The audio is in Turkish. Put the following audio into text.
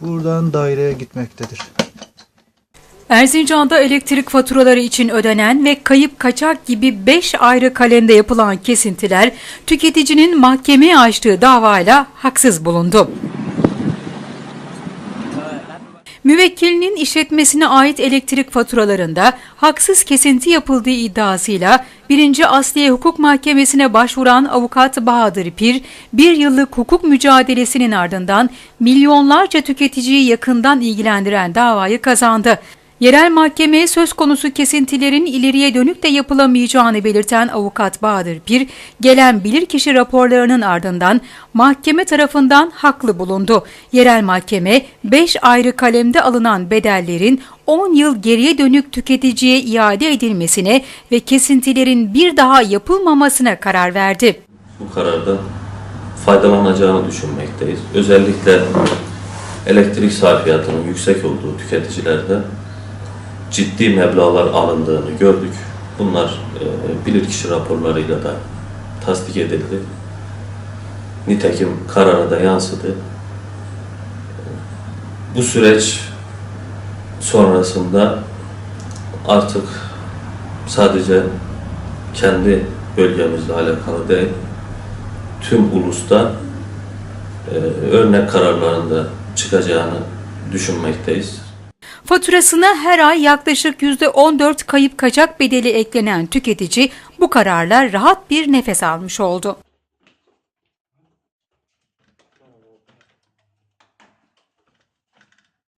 buradan daireye gitmektedir. Erzincan'da elektrik faturaları için ödenen ve kayıp kaçak gibi 5 ayrı kalemde yapılan kesintiler tüketicinin mahkemeye açtığı davayla haksız bulundu. Müvekkilinin işletmesine ait elektrik faturalarında haksız kesinti yapıldığı iddiasıyla 1. Asliye Hukuk Mahkemesi'ne başvuran avukat Bahadır Pir, bir yıllık hukuk mücadelesinin ardından milyonlarca tüketiciyi yakından ilgilendiren davayı kazandı. Yerel mahkemeye söz konusu kesintilerin ileriye dönük de yapılamayacağını belirten avukat Bahadır Pir, gelen bilirkişi raporlarının ardından mahkeme tarafından haklı bulundu. Yerel mahkeme 5 ayrı kalemde alınan bedellerin 10 yıl geriye dönük tüketiciye iade edilmesine ve kesintilerin bir daha yapılmamasına karar verdi. bu karardan faydalanacağını düşünmekteyiz. Özellikle elektrik sarfiyatının yüksek olduğu tüketicilerde ciddi meblağlar alındığını gördük. Bunlar e, bilirkişi raporlarıyla da tasdik edildi. Nitekim karara da yansıdı. Bu süreç sonrasında artık sadece kendi bölgemizle alakalı değil, tüm ulusta e, örnek kararlarında çıkacağını düşünmekteyiz. Faturasına her ay yaklaşık %14 kayıp kaçak bedeli eklenen tüketici bu kararla rahat bir nefes almış oldu.